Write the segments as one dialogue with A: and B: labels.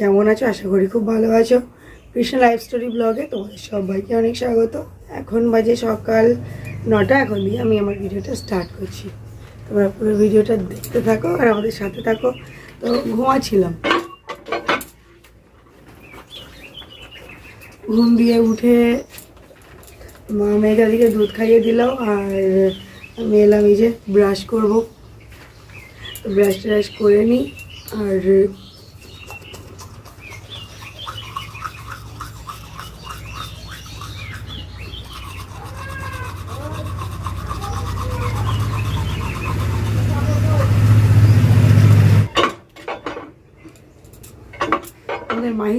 A: কেমন আছো? আশা করি খুব ভালো আছো। কৃষ্ণ লাইফ স্টোরি ব্লগে তোমাদের সবাইকে অনেক স্বাগত। এখন বাজে সকাল নটা, এখন দিয়ে আমি আমার ভিডিওটা স্টার্ট করছি। তোমরা পুরো ভিডিওটা দেখতে থাকো আর আমাদের সাথে থাকো। তো ঘুমাচ্ছিলাম। ঘুম দিয়ে উঠে মা মেঘাদিকে দুধ খাইয়ে দিলাম আর আমি এলাম এই যে ব্রাশ করব। ব্রাশ ট্রাশ করে নিই আর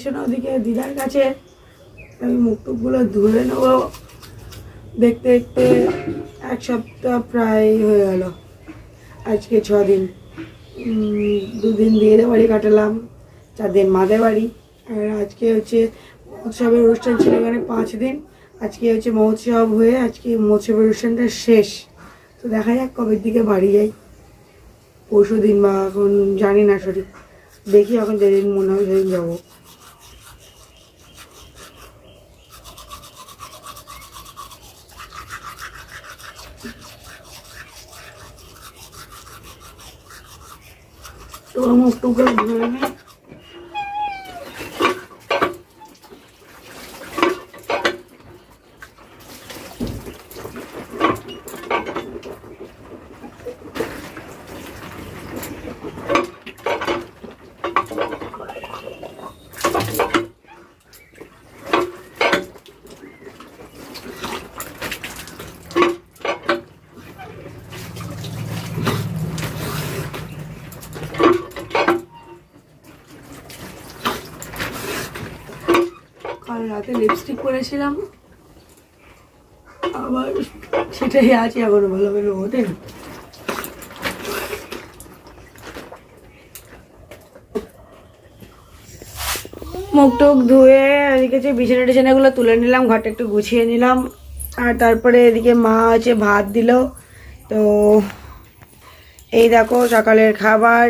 A: মাহিসোনা ওদিকে দিদার কাছে। আমি মুখ টুকগুলো ধুয়ে নেব। দেখতে দেখতে এক সপ্তাহ প্রায় হয়ে গেল। আজকে ছ দিন। দুদিন দিদিদের বাড়ি কাটালাম চার দিন মাদের বাড়ি। আর আজকে হচ্ছে মহোৎসবের অনুষ্ঠান ছিল এখানে পাঁচ দিন। আজকে হচ্ছে মহোৎসব হয়ে আজকে মহোৎসবের অনুষ্ঠানটা শেষ। তো দেখা যাক কবের দিকে বাড়ি যাই। পরশু দিন বা এখন জানি না সঠিক। দেখি এখন যেদিন মনে হয় সেদিন যাব। তো মুখ টুক ধরে নিই কাল রাতে করেছিলাম আবার সেটাই আছে ভালো ভালো ওঠে মুখ টুক ধুয়ে এদিকে যে বিছানা টিছানাগুলো তুলে নিলাম, ঘরটা একটু গুছিয়ে নিলাম। আর তারপরে এদিকে মা হচ্ছে ভাত দিল। তো এই দেখো সকালের খাবার,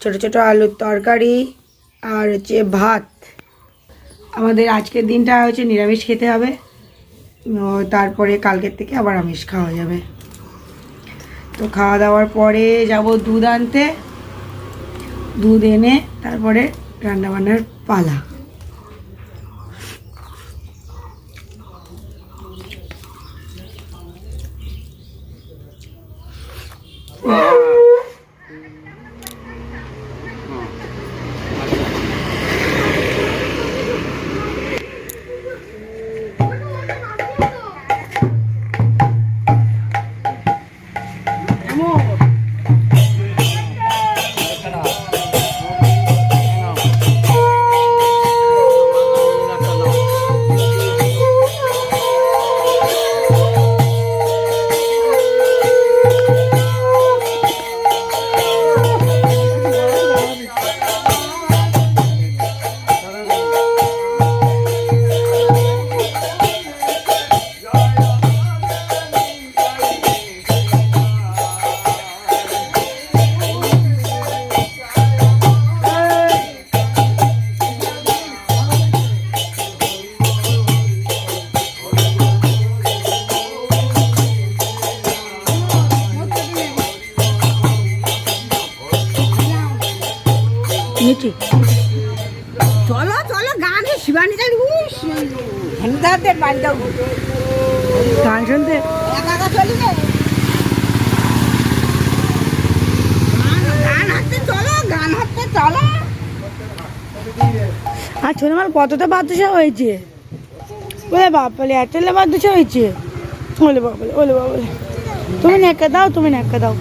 A: ছোট ছোট আলুর তরকারি আর হচ্ছে ভাত। আমাদের আজকের দিনটা হচ্ছে নিরামিষ খেতে হবে। তারপরে কালকের থেকে আবার আমিষ খাওয়া যাবে। তো খাওয়া দাওয়ার পরে যাব দুধ আনতে, দুধ এনে তারপরে রান্নাবান্নার পালা। মিঠি
B: চলো চলো গানে শিবানী যাই হেন্দাদের বাড়িটা
A: গান শুনতে
B: একা একা চলি গান- গান চলো গান হাঁটতে চলো।
A: আর ছোট মাল কতটা বাতাসা হয়েছে। ওলে বাপালে এতলে বাতাসা হয়েছে। ওলে বাবালে ওলে বাবালে তুমি নেকা দাও তুমি নেকা দাও।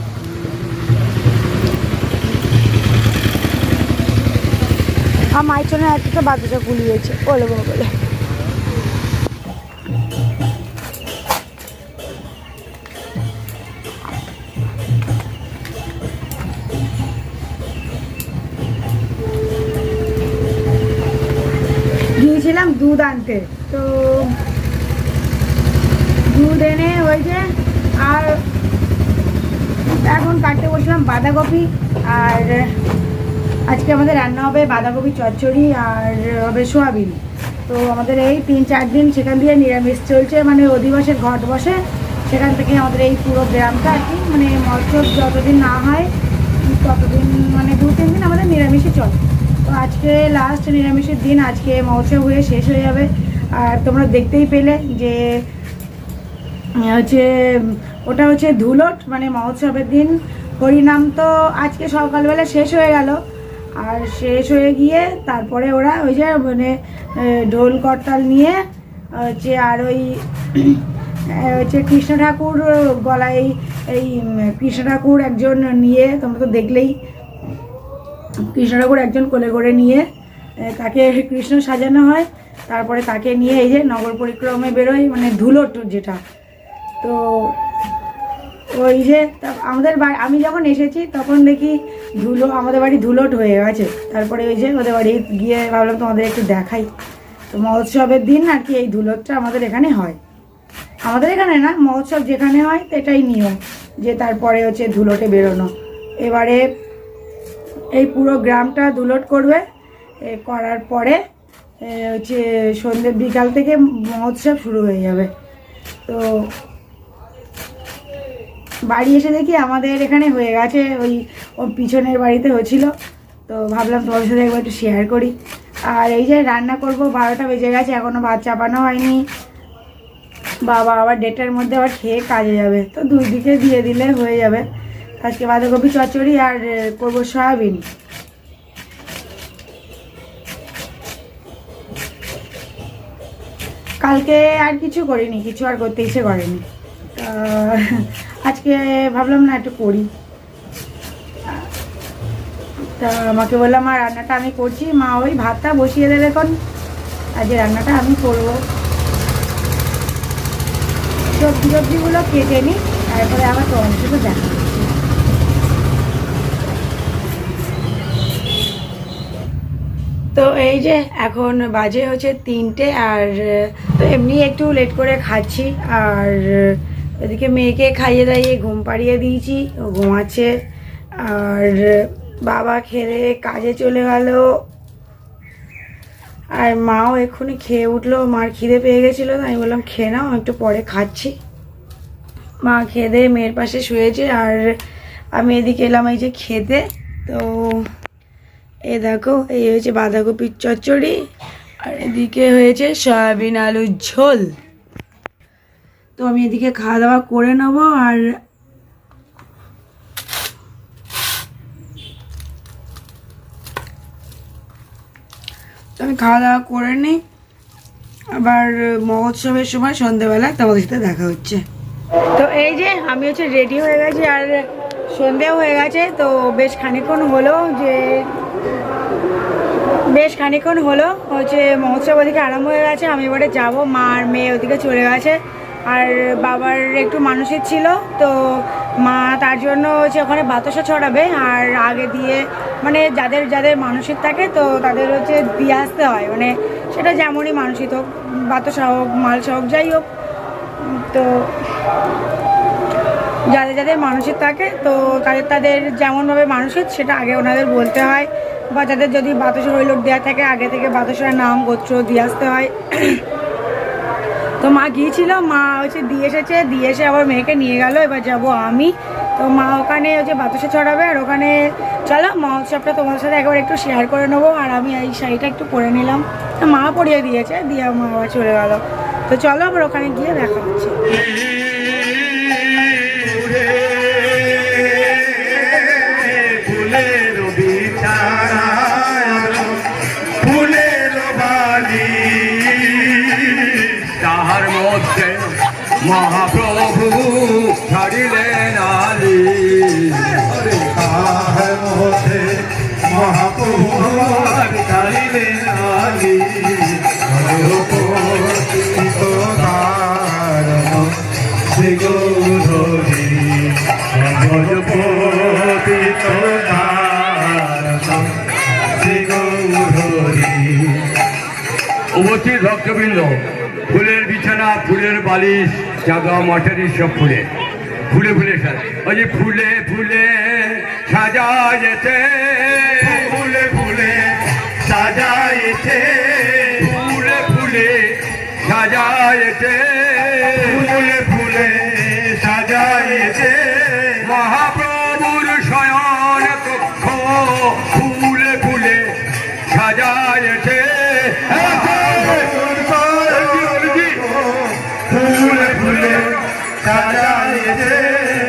A: আর মায়ের জন্য এতটা বাতাসা গুলিয়েছে ওলে বাবালে গিয়েছিলাম দুধ আনতে, তো দুধ এনে হয়েছে, আর এখন কাটতে বসলাম বাঁধাকপি আর আজকে আমাদের রান্না হবে বাঁধাকপি চচ্চড়ি আর হবে সোয়াবিন। তো আমাদের এই তিন চার দিন সেখান দিয়ে নিরামিষ চলছে মানে অধিবাসের ঘট বসে। সেখান থেকে আমাদের এই পুরো গ্রামটা আর কি মানে মৎস্য যতদিন না হয়, ততদিন মানে দু তিন দিন আমাদের নিরামিষই চলে। তো আজকে লাস্ট নিরামিষের দিন, আজকে মহোৎসব হয়ে শেষ হয়ে যাবে। আর তোমরা দেখতেই পেলে যে হচ্ছে, ওটা হচ্ছে ধুলট মানে মহোৎসবের দিন। হরিনাম তো আজকে সকালবেলা শেষ হয়ে গেল। আর শেষ হয়ে গিয়ে তারপরে ওরা ওই যে মানে ঢোল করতাল নিয়ে, হচ্ছে আর ওই হচ্ছে কৃষ্ণ ঠাকুর গলায় এই- কৃষ্ণ ঠাকুর একজন নিয়ে, তোমরা তো দেখলেই, কৃষ্ণ ঠাকুর একজন কোলে করে নিয়ে তাকে কৃষ্ণ সাজানো হয়, তারপরে তাকে নিয়ে এই যে নগর পরিক্রমে বেরোয় মানে ধুলোট যেটা। তো ওই যে আমাদের আমি যখন এসেছি, তখন দেখি ধুলো আমাদের বাড়ি ধুলোট হয়ে গেছে। তারপরে ওই যে ওদের বাড়ি গিয়ে ভাবলাম তোমাদের একটু দেখাই। তো মহোৎসবের দিন আর কি এই ধুলোটটা আমাদের এখানে হয়। আমাদের এখানে না মহোৎসব যেখানে হয় এটাই নিয়ম যে তারপরে হচ্ছে ধুলোটে বেরোনো। এবারে এই পুরো গ্রামটা ধুলোট করবে। এ, করার পরে হচ্ছে সন্ধ্যে বিকাল থেকে মহোৎসব শুরু হয়ে যাবে। তো বাড়ি এসে দেখি আমাদের এখানে হয়ে গেছে, ওই ও পিছনের বাড়িতে হয়েছিল। তো ভাবলাম তোমাদের সাথে একবার একটু শেয়ার করি। আর এই যে রান্না করব, বারোটা বেজে গেছে এখনও ভাত চাপানো হয়নি। বাবা আবার ডেটের মধ্যে আবার খেয়ে কাজে যাবে। তো দুই দিকে দিয়ে দিলে হয়ে যাবে। আজকে বাঁধাকপি চচ্চড়ি আর করব সয়াবিন। কালকে আর কিছু করিনি, কিছু আর করতে ইচ্ছে করেনি। আজকে ভাবলাম না একটু করি। তা আমাকে বললাম, মা, রান্নাটা আমি করছি। মা ওই ভাতটা বসিয়ে দেবে এখন। আজকে রান্নাটা আমি করব। সবজি সবজিগুলো কেটে নিই, তারপরে আবার সাথে দেখা তো এই যে এখন বাজে হচ্ছে তিনটে, আর তো এমনি একটু লেট করে খাচ্ছি, আর এদিকে মেয়েকে খাইয়ে দাইয়ে ঘুম পাড়িয়ে দিয়েছি, ও ঘুমাচ্ছে। আর বাবা খেলে কাজে চলে গেল। আর মাও এক্ষুনি খেয়ে উঠল, মার খিদে পেয়ে গেছিল আমি বললাম, খেয়ে নাও, একটু পরে খাচ্ছি। মা খেয়ে দিয়ে মেয়ের পাশে শুয়েছে, আর আমি এদিকে এলাম এই যে খেতে। তো এ দেখো, এই হয়েছে বাঁধাকপির চচ্চড়ি, আর এদিকে হয়েছে সয়াবিন আলুর ঝোল। তো আমি এদিকে খাওয়া দাওয়া করে নেব আর তো আমি খাওয়া দাওয়া করে নিই। আবার মহোৎসবের সময় সন্ধেবেলা তোমাদের সাথে দেখা হচ্ছে। তো এই যে আমি হচ্ছে রেডি হয়ে গেছি আর সন্ধেও হয়ে গেছে, তো বেশ খানিক্ষণ হলো যে বেশ খানিক্ষণ হলো হচ্ছে মহোৎসব ওদিকে আরম্ভ হয়ে গেছে। আমি এবারে যাব, মা আর মেয়ে ওদিকে চলে গেছে। আর বাবার একটু মানসিক ছিল, তো মা তার জন্য হচ্ছে ওখানে বাতাসা ছড়াবে আর আগে দিয়ে মানে যাদের যাদের মানসিক থাকে তো তাদের হচ্ছে দিয়ে আসতে হয়। মানে সেটা যেমনই মানসিক হোক, বাতাসা হোক, মালসা হোক, যাই হোক, তো যাদের যাদের মানসিক থাকে তো তাদের তাদের যেমনভাবে মানসিক সেটা আগে ওনাদের বলতে হয় বা যাদের যদি বাতাসা হইলোক দেওয়া থাকে, আগে থেকে বাতাসার নাম, গোত্র দিয়ে আসতে হয়। তো মা গিয়েছিল, মা হচ্ছে দিয়ে এসেছে, দিয়ে এসে আবার মেয়েকে নিয়ে গেল, এবার যাব আমি। তো মা ওখানে হচ্ছে বাতাসে ছড়াবে আর ওখানে চলো মহোৎসবটা তোমার সাথে একবার একটু শেয়ার করে নেব, আর আমি এই শাড়িটা একটু পরে নিলাম। মা পরিয়ে দিয়েছে, দিয়ে মা আবার চলে গেল। তো চলো, আবার ওখানে গিয়ে দেখা হচ্ছে।
C: মহাপ্রভু ছাড়িলেন আলি। তাহার মধ্যে মহাপ্রভু ছাড়িলেন আলি। গৌরী ভজপতিত উপস্থিত ভক্তবৃন্দ ফুলের বিছানা ফুলের বালিশ। চাঁদা মাঠের সব ফুলে। ফুলে ফুলে ওই ফুলে ফুলে সাজা যেতে ফুলে ফুলে সাজা যেতে ফুলে ফুলে সাজা যেতে ফুলে ফুলে সাজা যেতে সাজায়েছে যাদবাই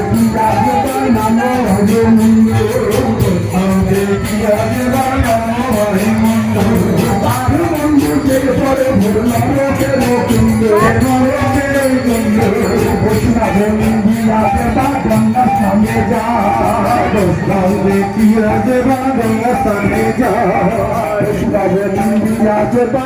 C: রাজবার নাম হরে মন্দ দেখি রাজবার নাম হরে মন্দির পরে মুকুন্দ নরকে কুন্দ বৈষ্ণব মন্দিরাতে বা গঙ্গা স্থানে যা বৈষ্ণব দেখি রাজবা গঙ্গা স্থানে যা বৈষ্ণব মন্দিরাতে বা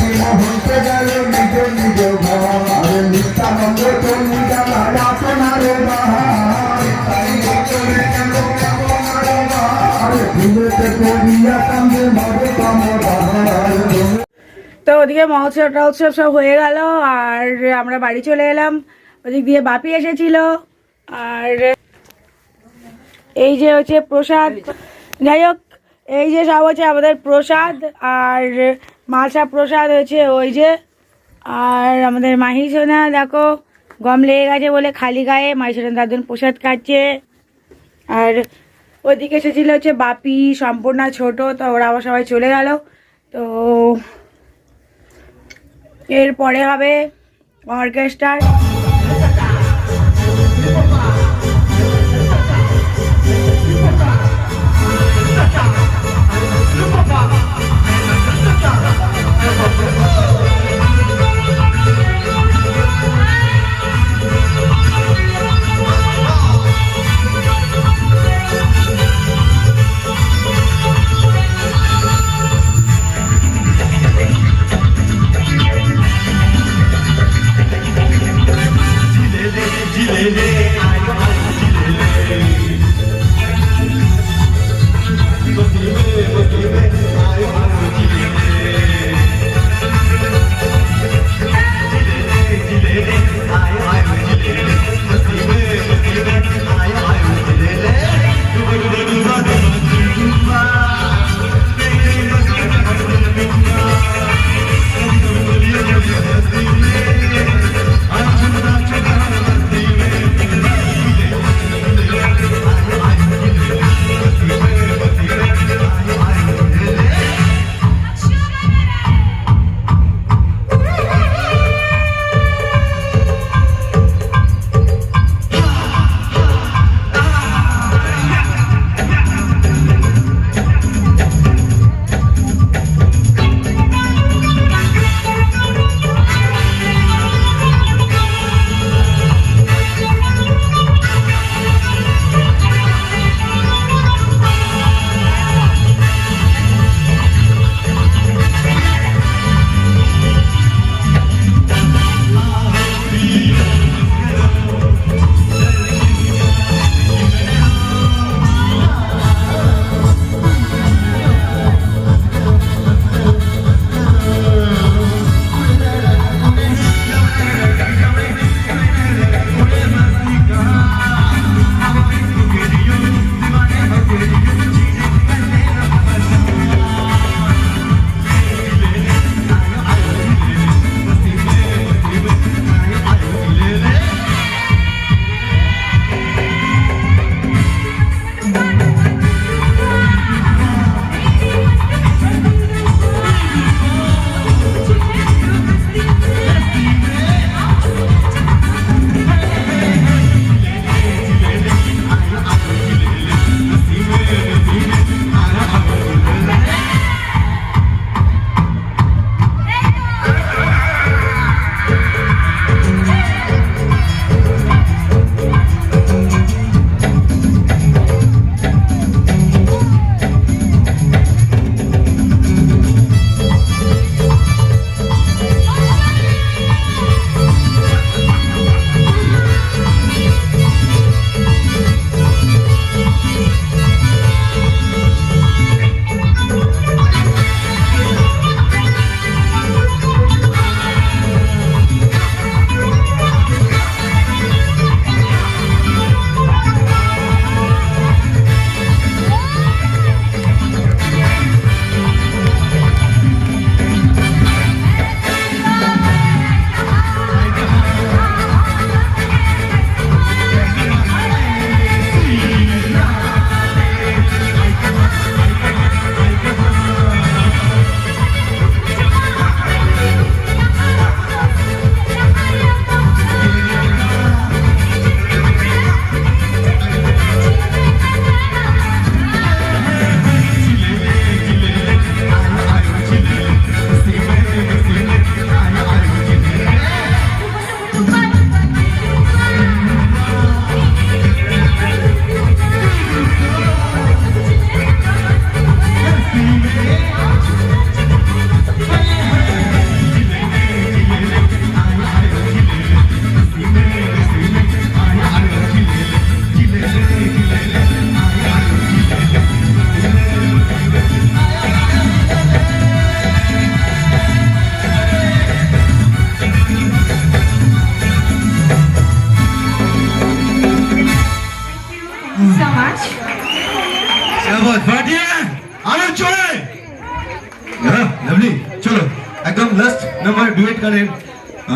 A: ওদিকে মহোৎসব টহোৎসব সব হয়ে গেল, আর আমরা বাড়ি চলে এলাম। ওদিক দিয়ে বাপি এসেছিল, আর এই যে হচ্ছে প্রসাদ। যাই হোক, এই যে সব হচ্ছে আমাদের প্রসাদ, আর মালসা প্রসাদ হয়েছে ওই যে, আর আমাদের মাহি সোনা, দেখো, গম লেগে গেছে বলে খালি গায়ে, মাহি সোনা দাদুন প্রসাদ খাচ্ছে। আর ওদিকে এসেছিল হচ্ছে বাপি, সম্পূর্ণা ছোট, তো ওরা আবার সবাই চলে গেল। তো এরপরে হবে অর্কেস্ট্রার।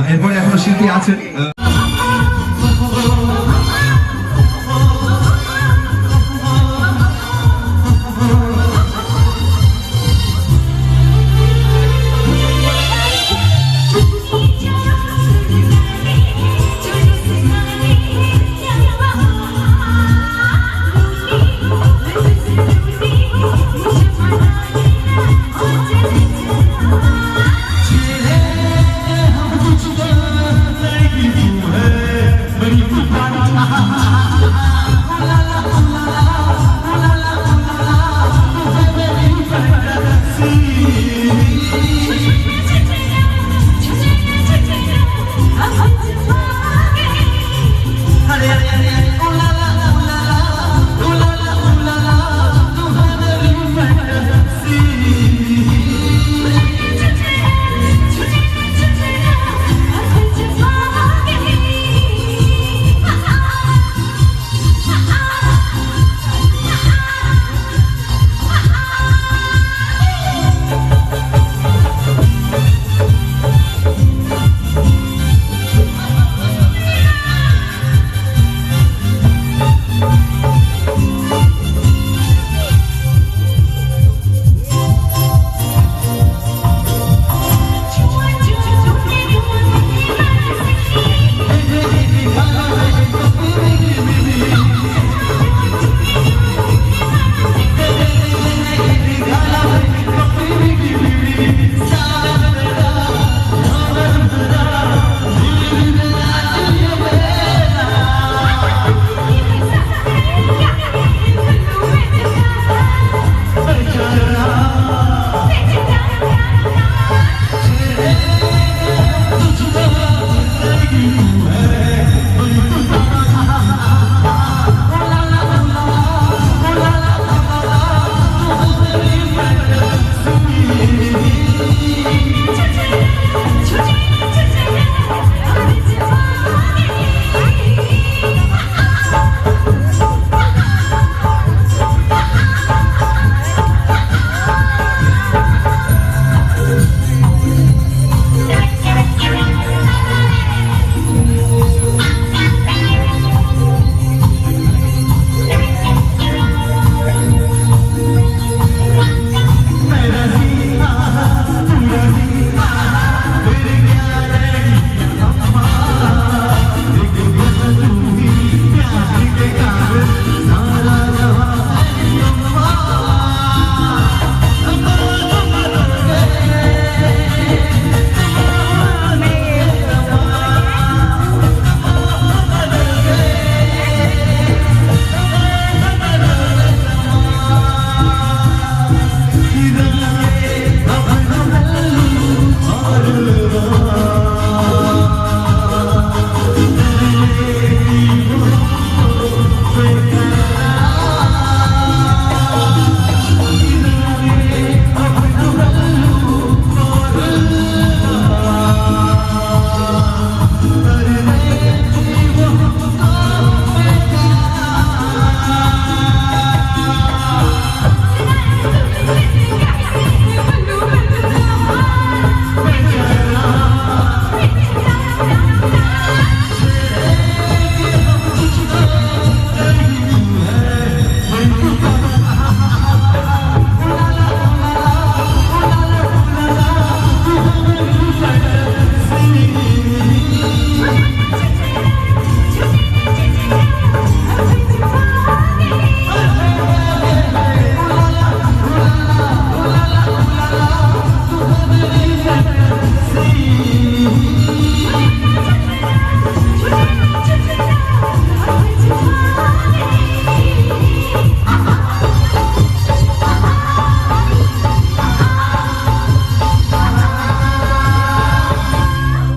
D: এরপরে এখনও শিল্পী আছেন